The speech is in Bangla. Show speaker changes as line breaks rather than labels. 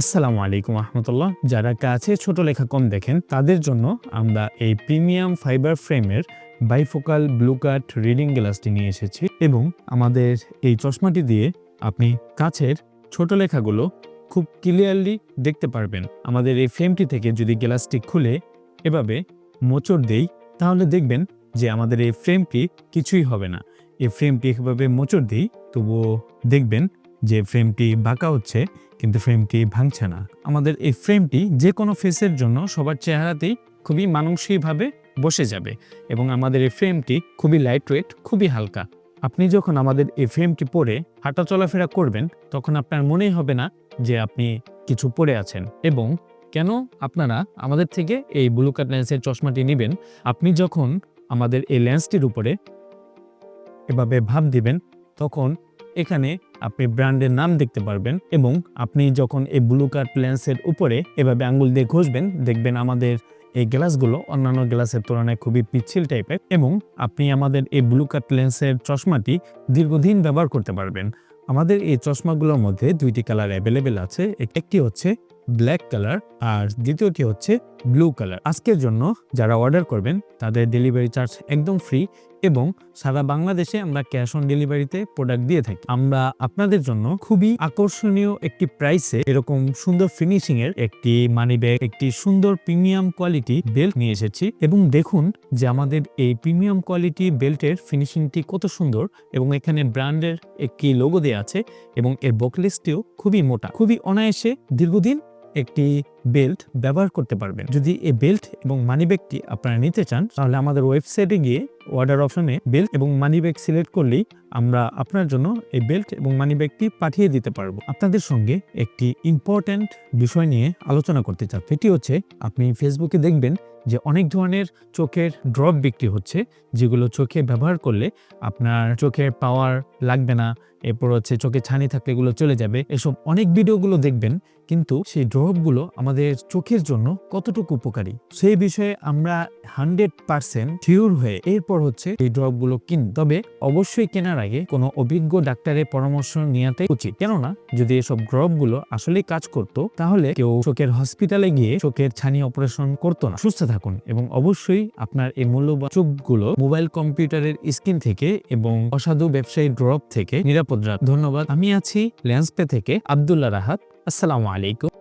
আসসালামু আলাইকুম রহমতুল্লাহ। যারা কাছে ছোট লেখা কম দেখেন, তাদের জন্য আমরা এই প্রিমিয়াম ফাইবার ফ্রেমের বাইফোকাল ব্লু কাট রিডিং গ্লাসটি নিয়ে এসেছি এবং আমাদের এই চশমাটি দিয়ে আপনি কাছের ছোট লেখাগুলো খুব ক্লিয়ারলি দেখতে পারবেন। আমাদের এই ফ্রেমটি থেকে যদি গ্লাসটি খুলে এভাবে মোচড় দেই, তাহলে দেখবেন যে আমাদের এই ফ্রেমটি কিছুই হবে না। এই ফ্রেমটি এভাবে মোচড় দিই, তবুও দেখবেন যে ফ্রেমটি বাঁকা হচ্ছে। কিন্তু ফ্রেমটি ভাঙছে না। আমাদের এই ফ্রেমটি যে কোনো ফেসের জন্য সবার চেহারাতেই খুবই মানসিকভাবে বসে যাবে এবং আমাদের এই ফ্রেমটি খুবই লাইট ওয়েট খুবই হালকা। আপনি যখন আমাদের এই ফ্রেমটি পরে হাঁটা চলাফেরা করবেন, তখন আপনার মনেই হবে না যে আপনি কিছু পরে আছেন এবং কেন আপনারা আমাদের থেকে এই ব্লু কাট লেন্সের চশমাটি নেবেন? আপনি যখন আমাদের এই লেন্সটির উপরে এভাবে ভাব দিবেন, তখন এখানে আপনি ব্র্যান্ডের নাম দেখতে পারবেন এবং আপনি যখন এই ব্লু কার্ড লেন্সের উপরে এভাবে আঙ্গুল দিয়ে ঘষবেন, দেখবেন আমাদের এই গ্লাসগুলো অন্যান্য গ্লাসের তুলনায় খুবই পিচ্ছিল টাইপের এবং আপনি আমাদের এই ব্লু কাট লেন্সের চশমাটি দীর্ঘদিন ব্যবহার করতে পারবেন। আমাদের এই চশমাগুলোর মধ্যে দুইটি কালার অ্যাভেলেবেল আছে এক- একটি হচ্ছে ব্ল্যাক কালার আর দ্বিতীয়টি হচ্ছে ব্লু কালার আজকের জন্য যারা অর্ডার করবেন, তাদের ডেলিভারি চার্জ একদম ফ্রি এবং সারা বাংলাদেশে আমরা ক্যাশ অন ডেলিভারিতে প্রোডাক্ট দিয়ে থাকি। আমরা আপনাদের জন্য খুবই আকর্ষণীয় একটি প্রাইসে এরকম সুন্দর ফিনিশিং এর একটি মানি ব্যাগ একটি সুন্দর প্রিমিয়াম কোয়ালিটি বেল্ট নিয়ে এসেছি এবং দেখুন যে আমাদের এই প্রিমিয়াম কোয়ালিটি বেল্টের ফিনিশিংটি কত সুন্দর এবং এখানে ব্র্যান্ডের একটি লোগো দেওয়া আছে এবং এর বকলেসটিও খুবই মোটা। খুবই অনায়াসে দীর্ঘদিন একটি বেল্ট ব্যবহার করতে পারবেন। যদি এই বেল্ট এবং মানি ব্যাগটি আপনারা নিতে চান, তাহলে আমাদের ওয়েবসাইটে গিয়ে অর্ডার অপশনে বেল্ট এবং মানি ব্যাগ সিলেক্ট করলেই আমরা আপনার জন্য এই বেল্ট এবং মানি ব্যাগটি পাঠিয়ে দিতে পারব। আপনাদের সঙ্গে একটি ইম্পর্ট্যান্ট বিষয় নিয়ে আলোচনা করতে চাচ্ছি। এটি হচ্ছে, আপনি ফেসবুকে দেখবেন যে অনেক ধরনের চোখের ড্রপ বিক্রি হচ্ছে, যেগুলো চোখে ব্যবহার করলে আপনার চোখের পাওয়ার লাগবে না, এরপর হচ্ছে চোখে ছানি থাকলে এগুলো চলে যাবে। এসব অনেক ভিডিওগুলো দেখবেন, কিন্তু সেই ড্রপগুলো আমাদের চোখের জন্য কতটুকু উপকারী? সেই বিষয়ে আমরা হান্ড্রেড পার্সেন্ট শিওর হয়ে এরপর হচ্ছে এই ড্রপগুলো কিন। তবে অবশ্যই কেনার আগে কোনো অভিজ্ঞ ডাক্তারের পরামর্শ নেওয়াটাই উচিত। কেননা, যদি এসব ড্রপগুলো আসলে কাজ করতো, তাহলে কেউ চোখের হসপিটালে গিয়ে চোখের ছানি অপারেশন করতো না। সুস্থ থাকুন এবং অবশ্যই আপনার এই মূল্যবান চোখগুলো মোবাইল কম্পিউটারের স্ক্রিন থেকে এবং অসাধু ব্যবসায়ী ড্রপ থেকে নিরাপদ রাখ ধন্যবাদ। আমি আছি ল্যান্সপে থেকে আবদুল্লাহ রাহাত। আসসালামু আলাইকুম।